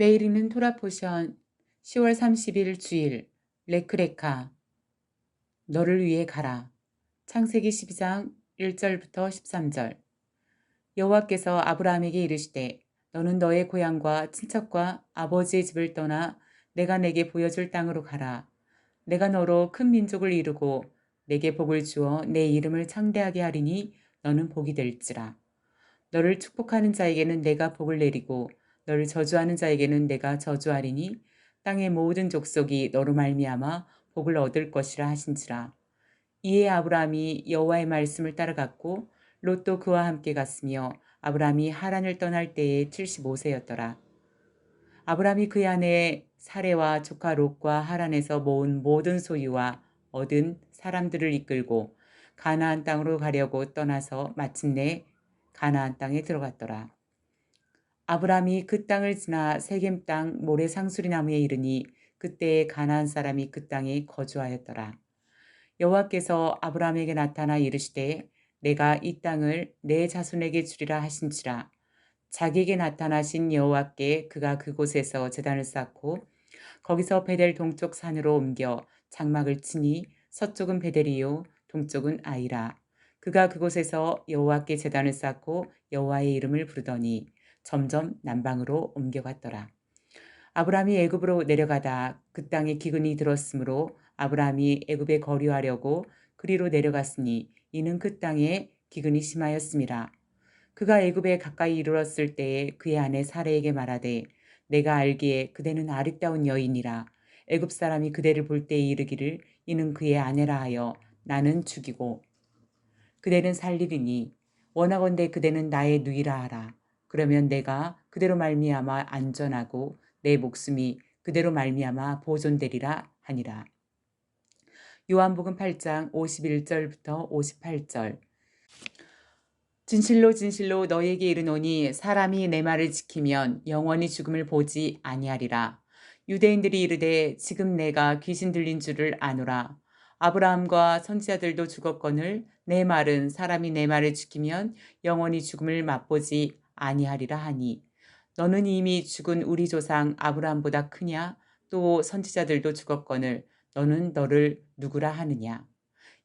메이리는 토라 포션 10월 30일 주일 레크레카. 너를 위해 가라. 창세기 12장 1절부터 13절. 여호와께서 아브라함에게 이르시되 너는 너의 고향과 친척과 아버지의 집을 떠나 내가 내게 보여줄 땅으로 가라. 내가 너로 큰 민족을 이루고 내게 복을 주어 내 이름을 창대하게 하리니 너는 복이 될지라. 너를 축복하는 자에게는 내가 복을 내리고 너를 저주하는 자에게는 내가 저주하리니 땅의 모든 족속이 너로 말미암아 복을 얻을 것이라 하신지라. 이에 아브라함이 여호와의 말씀을 따라갔고 롯도 그와 함께 갔으며 아브라함이 하란을 떠날 때에 75세였더라. 아브라함이 그의 아내 사레와 조카 롯과 하란에서 모은 모든 소유와 얻은 사람들을 이끌고 가나안 땅으로 가려고 떠나서 마침내 가나안 땅에 들어갔더라. 아브라함이 그 땅을 지나 세겜 땅 모래 상수리 나무에 이르니 그때에 가나안 사람이 그 땅에 거주하였더라. 여호와께서 아브라함에게 나타나 이르시되 내가 이 땅을 내 자손에게 주리라 하신지라 자기에게 나타나신 여호와께 그가 그곳에서 제단을 쌓고 거기서 베델 동쪽 산으로 옮겨 장막을 치니 서쪽은 베델이요 동쪽은 아이라 그가 그곳에서 여호와께 제단을 쌓고 여호와의 이름을 부르더니 점점 남방으로 옮겨갔더라. 아브라함이 애굽으로 내려가다 그 땅에 기근이 들었으므로 아브라함이 애굽에 거류하려고 그리로 내려갔으니 이는 그 땅에 기근이 심하였습니다. 그가 애굽에 가까이 이르렀을 때에 그의 아내 사레에게 말하되 내가 알기에 그대는 아름다운 여인이라 애굽 사람이 그대를 볼 때에 이르기를 이는 그의 아내라 하여 나는 죽이고 그대는 살리리니 원하건대 그대는 나의 누이라 하라. 그러면 내가 그대로 말미암아 안전하고 내 목숨이 그대로 말미암아 보존되리라 하니라. 요한복음 8장 51절부터 58절 진실로 진실로 너에게 이르노니 사람이 내 말을 지키면 영원히 죽음을 보지 아니하리라. 유대인들이 이르되 지금 내가 귀신 들린 줄을 아노라. 아브라함과 선지자들도 죽었거늘 내 말은 사람이 내 말을 지키면 영원히 죽음을 맛보지 아니하리라 하니 너는 이미 죽은 우리 조상 아브라함보다 크냐? 또 선지자들도 죽었거늘 너는 너를 누구라 하느냐?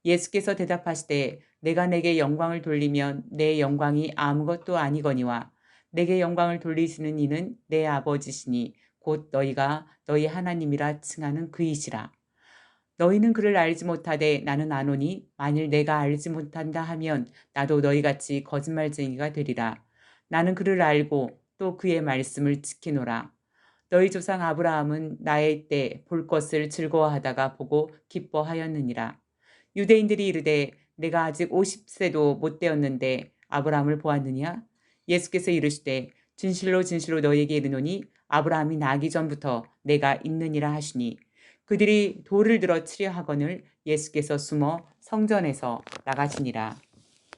예수께서 대답하시되 내가 내게 영광을 돌리면 내 영광이 아무것도 아니거니와 내게 영광을 돌리시는 이는 내 아버지시니 곧 너희가 너희 하나님이라 칭하는 그이시라. 너희는 그를 알지 못하되 나는 아노니 만일 내가 알지 못한다 하면 나도 너희같이 거짓말쟁이가 되리라 나는 그를 알고 또 그의 말씀을 지키노라. 너희 조상 아브라함은 나의 때 볼 것을 즐거워하다가 보고 기뻐하였느니라. 유대인들이 이르되 내가 아직 50세도 못 되었는데 아브라함을 보았느냐? 예수께서 이르시되 진실로 진실로 너에게 이르노니 아브라함이 나기 전부터 내가 있느니라 하시니 그들이 돌을 들어 치려 하거늘 예수께서 숨어 성전에서 나가시니라.